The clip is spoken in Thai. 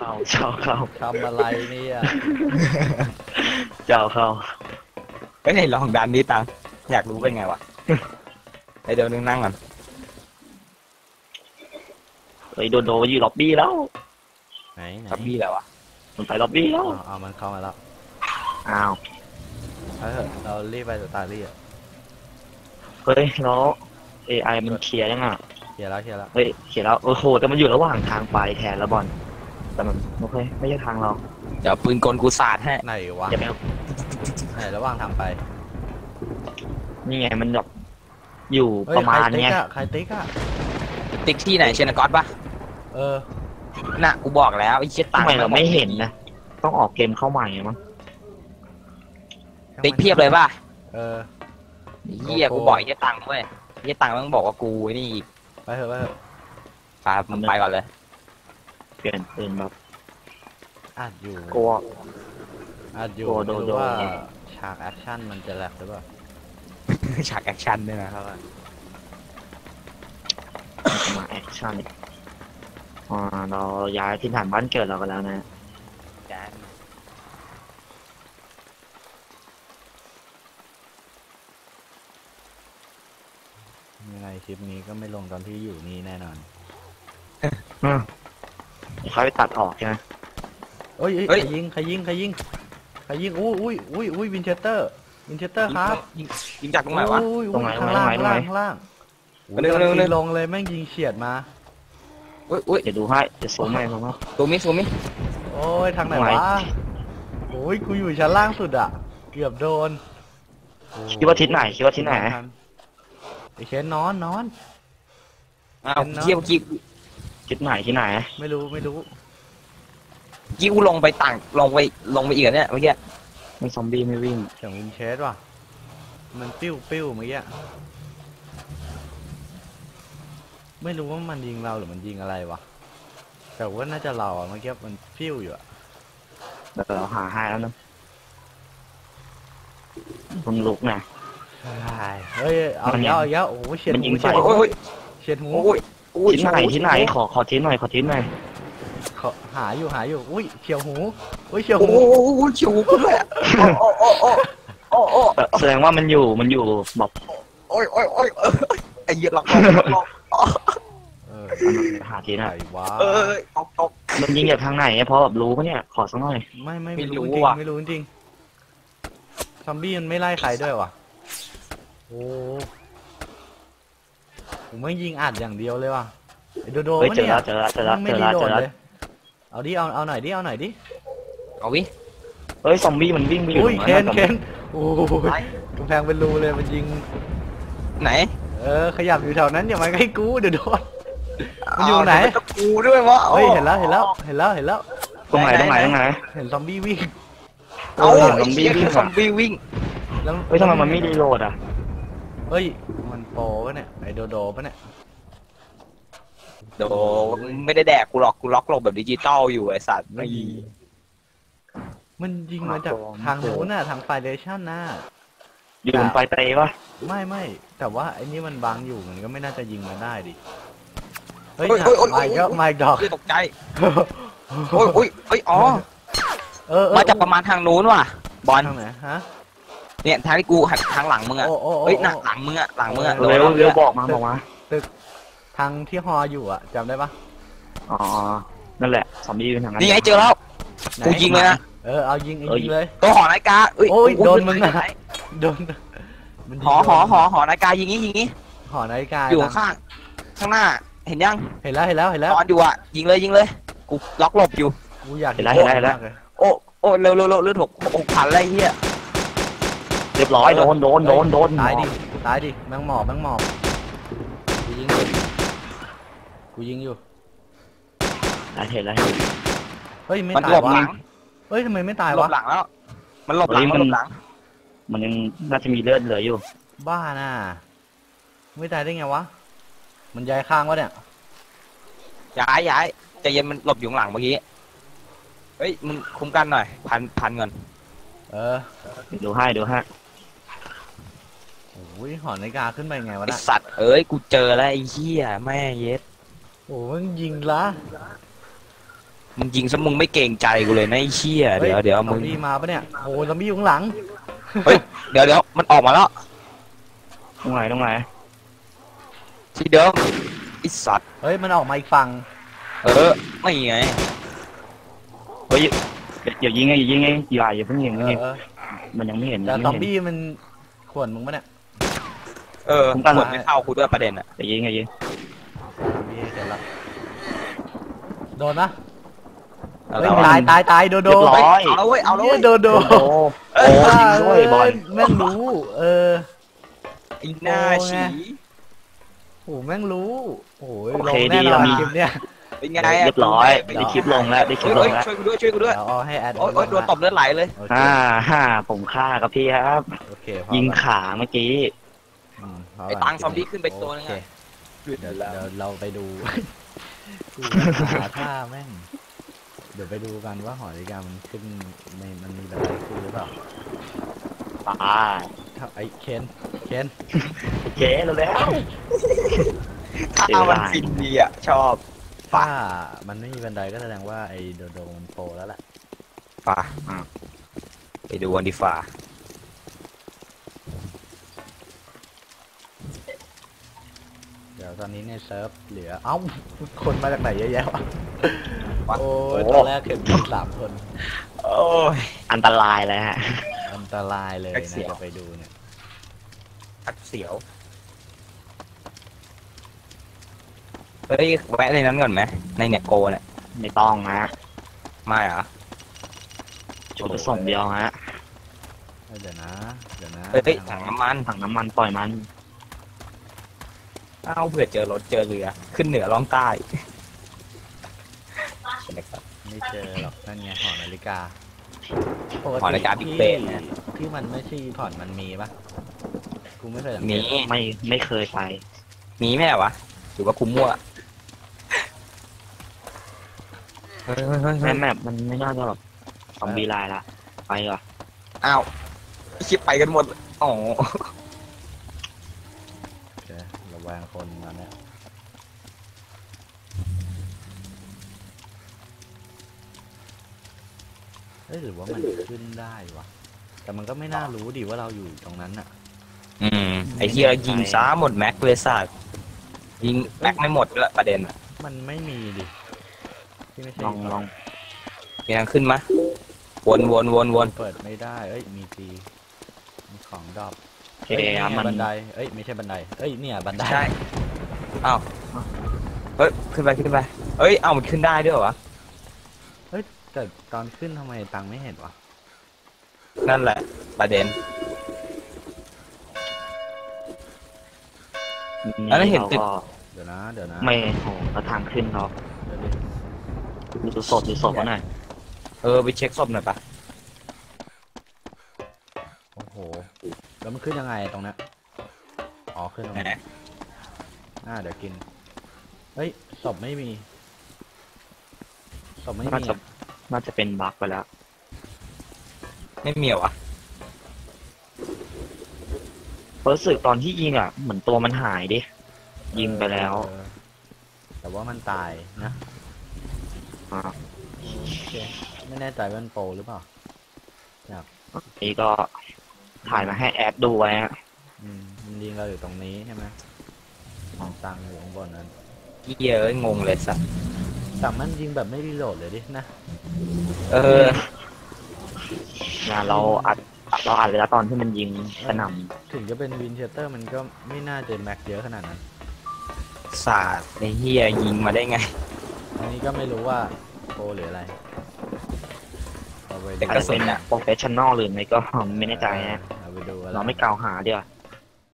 เข้าเจ้าเข้าทำอะไรเนี่ยเจ้าเข้าเฮ้ยไหนลองดันนี้ตังอยากรู้เป็นไงวะไอเดี๋ยวนึงนั่งก่อนเฮ้ยโดนโดนอยู่ล็อบบี้แล้วไหนไหนทับบี้แล้ววะมันไปล็อบบี้แล้วเอาเอามันเข้ามาแล้วอ้าวเอาเถอะเรารีบไปสตาร์ลี่อะเฮ้ยแล้ว AI มันเคลียร์ยังอะ เคลียร์แล้วเคลียร์แล้ว เฮ้ยเคลียร์แล้วโอ้โหแต่มันอยู่ระหว่างทางไปแทนแล้วบอล แต่มันโอเคไม่ใช่ทางเราเดี๋ยวปืนกลกูสาดให้ไหนวะอย่าไปเอาไหนระหว่างทางไปนี่ไงมันแบบอยู่เฮ้ยประมาณใครติ๊เนี้กยอะใครติ๊กอะติ๊กที่ไหนเชนกอตปะเออน่ะกูบอกแล้วไอ้เชี่ยตังทำไมเราไม่เห็นนะต้องออกเกมเข้าใหม่มั้งติ๊กเพียบเลยป่ะเออเฮียกูบอกไอ้เชี่ยตังเว้ยไอ้เชี่ยตังมันบอกว่ากูไอ้นี่อีกไปเถอะไปเถอะไปมึงไปก่อนเลย เปลี่ยนเป็นแบบอัดอยู่กลัว อัดอยู่โดไม่โดรู้ว่าโดฉากแอคชั่นมันจะแหลกหรือเปล่าฉากแอคชั่นด้วยนะครับมาแอคชั่นอีกอ่าเราย้ายที่ฐานบ้านเกิดเรากันแล้วนะยังไงคลิปนี้ก็ไม่ลงตอนที่อยู่นี่แน่นอนอืม เขาไปตัดออกใช่ไหมเอ้ยเอ้ยใครยิงใครยิงใครยิงใครยิงอุ้ยอุ้ยอุ้ยอุ้ยวินเชสเตอร์วินเชสเตอร์ครับยิงยิงจากตรงไหนวะ อุ้ยอุ้ยข้างล่างข้างล่างข้างล่างเร็วเร็วเร็วยิงลงเลยแม่งยิงเฉียดมาอุ้ยอุ้ยเดี๋ยวดูให้จะซูมให้ผมว่าซูมิซูมิโอ้ยทางไหนทางไหนวะโอ้ยกูอยู่ชั้นล่างสุดอะ เกือบโดนโอ้คิดว่าทิศไหนคิดว่าทิศไหนไอเชนนอนนอนอ้าวเที่ยวเมื่อกี้ ทิศไหนที่ไหนไม่รู้ไม่รู้เมื่อกี้กูลงไปต่างลงไปลงไปอีกอะเนี่ยเมื่อกี้ไม่ซอมบี้ไม่วิ่งเสียงวินเชสว่ะ มันปิ้วปิ้วเมื่อกี้ไม่รู้ว่ามันยิงเราหรือมันยิงอะไรวะ แต่ว่าน่าจะเราอะเมื่อกี้มันปิ้วอยู่อะเดี๋ยวเราหาให้แล้วนะคุณลุกนะ เฮ้ยเอามันอียักงแล้วเอาอีกแล้วโอ้โหเฉียดมันยิหูงใส่ เฉียดโอ้หูยเฉียดหู โอ้ยโอ้ยทิศไหนที่ไหนขอขอทิศหน่อยขอทิศหน่อยขอหาอยู่หาอยู่ อุ้ยเฉียวหูอุ้ยเฉียวโอ้หูโหชิวกูด้วยอะโอ้โอ้โอ้โอ้โอ้เอ่อแสดงว่ามันอยู่มันอยู่แบบโอ้ยโอ้ยโอ้ยเอ้ยไอ้เหี้ยล็อกล็อกล็อกเออหาทิศไหนน่ะวะเอ้ยตกตกมันยิงจากทางไหนเพราะแบบรู้ปะเนี่ยขอสักหน่อย ไม่ไม่ไม่ไม่รู้รู้จริงว่ะไม่รู้จริงซอมบี้มันไม่ไล่ใครด้วยวะโอ้ ผมไม่ยิงอัดอย่างเดียวเลยว่ะไอ้โดโดเฮ้ยปะเจอเนี่แล้ยวเจอแล้วเจอแล้วไม่เจอรีแล้วโหลเจดอแล้วเลยเอาดิเอาเอาหน่อยดิเอาหน่อยดิเอาวิเฮ้ยซอมบี้มันวิ่งไปอยู่อุ้ยตรงเคนนั้นเคนโอ้ยกำแพงเป็นรูเลยมันยิง ไหนเออขยับอยู่แถวนั้นอย่ามาใกล้กูเดี๋ยวโดน มันอยู่ไหนตะกูด้วยวะเฮ้ยเห็นแล้วเห็นแล้วเห็นแล้วเห็นแล้วตรงไหนตรงไหนตรงไหน เห็นซอมบี้วิ่งเอาเออไอ้เหี้ยซอมบี้วิ่งอะซอมบี้วิ่งแล้วเฮ้ยทำไมมันไม่รีโหลดอะเฮ้ยมันโปร ปะเนี่ยไอโดโดปะเนี่ยโดไม่ได้แดกกูหรอกกูล็อกลงแบบดิจิตอลอยู่ไอ้สัตว์ไม่มันยิงมาจากทางนู้นน่ะทางไฟเดชั่นน่ะอยู่บนไฟเตะปะไม่ไม่แต่ว่าไอ้นี่มันบังอยู่มันก็ไม่น่าจะยิงมาได้ดิเฮ้ยโอ้ยโอ้ยโอ้ยมาอีกแล้วมาอีกดอกเฮ้ยตกใจโอ้ยโอ้ยโอ้ยอ๋อเออเออมาจากประมาณทางนู้นว่ะบอลทางไหนฮะ เนี่ยทางที่กูหันทางหลังมึงอะโอ้โอ้โอ้เฮ้ยหนักหลังมึงอะหลังมึงอะเร็วเร็วบอกมาบอกมาทางที่ฮออยู่อะจำได้ปะอ๋อ นั่นแหละซอมบี้เป็นทางนั้นนี่ไงเจอแล้วไหนกูยิงเลยนะเออเอายิงเอาเอ้ยยิงเลยตัวหอนาฬิกาเอ้ยโอ้ยกูโดนมึงอะไหโดนมันยิงหอหอโดนหอหอนาฬิกายิงงี้ยิงงี้หอนาฬิกาอยู่ข้างข้างหน้าเห็นยังเห็นแล้วเห็นแล้วเห็นแล้วตอนอยู่อะยิงเลยยิงเลยกูล็อกหลบอยู่กูอยากเห็นแล้วเห็นแล้วเห็นแล้วมากยโอ้โอ้เร็วเร็วเร็วเลือดหกหกพันอะไรเหี้ยเรียบร้อยโดนโดนโดนโดนตายดิตายดิแมงหมอบแมงหมอบกูยิงอยู่กูยิงอยู่อะเห็นแล้วเห็นแล้วเฮ้ยไม่มันตาหลยบวะหลังเฮ้ยทำไมไม่ตายหลวะบหลังแล้ว มันหลบหลังเฮ้ยมันมันหลบหลัง มันยังน่าจะมีเลือดเหลืออยู่ บ้าน่ะไม่ตายได้ไงวะมันย้ายข้างวะเนี่ยย้ายย้ายใจเย็นมันหลบอยู่ข้างหลังเมื่อกี้ เฮ้ยมึงคุ้มกันหน่อย พันพันเงินเออ ดูให้ดูให้ โอ้ยหอนาฬิกาขึ้นไปไงวะไอน่ะสัตว์เอ้ยกูเจอแล้วไอ้เหี้ยแม่เย็ดโอ้ยมันยิงละมึงยิงซะมึงไม่เกรงใจกูเลยนะไอ้เชี่ยเดี๋ยวเดี๋ยวซมึองมบี้มาปะเนี่ยโอ้ซอมบี้อยู่ข้างหลังเดี๋ยวเดี๋ยวมันออกมาแล้วตรงไหนตรงไหนที่เดิมไอสัตว์เฮ้ยมันออกมาอีกฝั่งเออไม่ไงเฮ้ยอย่ายิงไงอย่ายิงไงอย่าอย่าเพิ่งยิงเอไงอเออมันยังไม่เห็นแต่ยังซอมไม่เห็นบี้มันขวนมึงปะเนี่ย เออผมกำลังกดไม่เข้ากูด้วยประเด็นอะอย่ายิงอย่ายิงซอมบี้เสร็จแล้วโดนปะแล้วเฮ้ยเราตายตายตายโดโดเรียบร้อยเอาแล้วเว้ยเอาแล้วเนี่เว้ยยโดโดโอ้โหโอ้โหยิงด้วยบอลแม่งรู้เออไอ้หน้าโอ้ไงฉีโอ้แม่งรู้โอ้ยโอลเคงดีแน่นอเรานมีคลิปเนี้ยเป็นไงอะเรียบร้อยไม่ได้คลิปลงแล้วได้คลิเฮ้ปยลเฮ้งยแล้วช่วยกูด้วยช่วยกูด้วยเดี๋ยวเอาให้แอดโอ๊ยโอ๊ยโดนตบเลือดไหลเลยโอเคฮ่าฮ่าผมฆ่ากับพี่ครับโอเคพอยิงละขาเมื่อกี้อืมพอละ ไอ้ตังซอมบี้ขึ้นไปตัวนึงโอเคอะเดี๋ยวเดี๋ยวเราไปดูดูหาท่าแม่ง เดี๋ยวไปดูกันว่าหอนาฬิกามันขึ้นในมันมีอะไรขึ้นหรือเปล่าตายถ้าไอ้เคนเคนโอเคแล้วแล้วถ้ามันฟินดีอะชอบถ้ามันไม่มีบันไดก็แสดงว่าไอ้โดโดมันโปรแล้วแหละป่ะไปดูกันดีฝ่า ดี๋ยวตอนนี้ในเซิร์ฟเหลือ เอ้า คนมาจากไหนเยอะแยะวะวะโอ้ยตอนแรกเห็นมีสามคน โอ้ย อันตรายเลยฮะ อันตรายเลยแท็กนะซี่จะไปดูเนี่ยอัดเสียว เฮ้ย แวะในนั้นก่อนไหม ในเน็ตโกเนี่ย ไม่ต้องฮะไม่เหรอจุดผสมเดียวฮะเฮ้ยเดี๋ยวนะ เดี๋ยวนะ เฮ้ย ถังน้ำมัน ถังน้ำมันปล่อยมัน เอ้าเผื่อเจอรถเจอเรือ ขึ้นเหนือล่องใต้ใช่ไหมครับ ไม่เจอหรอกนั่นไงหอนาฬิกาหอนาฬิกาป Big ที่ Ben เนี่ยที่มันไม่ใช่พอร์ตมันมีปะกูไม่เคยสังเกมีตไม่ไม่เคยไปมีไหมวะหรือว่าคุมมั่วเฮ้ยเฮ้ยเฮ้ยแมเฮ้ยปแมปมันไม่น่าจะแบบซอมบี้ลายละ ไปก่อนอ้าวคิดไปกันหมดอ๋อโอเค ระแวงคนมาเนี่ยเฮ้ยหรือว่ามันขึ้นได้วะแต่มันก็ไม่น่ารู้ดิว่าเราอยู่ตรงนั้นอะอืม ไอ้เฮียยิงซ้าหมดแม็กเลยสัตว์ยิงแม็กไม่หมดละประเด็นอะมันไม่มีดิที่ไม่ใช่ลองลองมีทางขึ้นมะวนวนวนวนเปิดไม่ได้ เอ้ยมีทีมีของดรอปโอ เคเอ้ยนี่ครับไงมันบันไดเอ้ยไม่ใช่บันไดเอ้ยเนี่ยบันไดใช่อ้าวเฮ้ยขึ้นไปขึ้นไปเอ้ยเอามันขึ้นได้ด้วยเหรอวะแต่ตอนขึ้นทำไมตังไม่เห็นวะนั่นแหละ ประเด็นแล้วเห็นราตึกก็เดี๋ยวนะเดี๋ยวนะไม่โอ้กระทางขึ้นเขาเดี๋ยวดิดูศพดูศพเขาหน่อยเออไปเช็คศพหน่อยปะ แล้วมันขึ้นยังไงตรงเนี้ยอ๋อขึ้นตรงแหมนี้อ่าเดี๋ยวกิน เฮ้ยศพไม่มีศพไม่น่ามีจะอะน่าจะเป็นบั๊กไปแล้ว ไม่มีเหรอวะรู้สึกตอนที่ยิงอะ เหมือนตัวมันหายดิ ยิงไปแล้วเออแต่ว่ามันตายนะอ่าโอเคไม่แน่ใจว่ามันโปรหรือเปล่านี่ก็ ถ่ายมาให้แอดดูไว้ฮะอืมมันยิงเราอยู่ตรงนี้ใช่ไหมของตังอยู่ข้างบนนั้นเฮียเอ้ยงงเลยสัตว์แต่มันยิงแบบไม่รีโหลดเลยดินะ เอองานเราอัดเราอัดเลยแล้วตอนที่มันยิงกระหน่ถึงจะเป็นวินเชสเตอร์มันก็ไม่น่าจะแม็กเยอะขนาดนั้นศาสตร์ไอ้เฮียยิงมาได้ไง อันนี้ก็ไม่รู้ว่าโปรหรืออะไร เอาไปำแต่ดูอาจกระจะสุเป็นนอะโปรเฟชชั่นอลหรือไม่ก็ไม่แน่ใจฮะเอาไปดูอะไรเราไม่กล่าวหาดีกว่า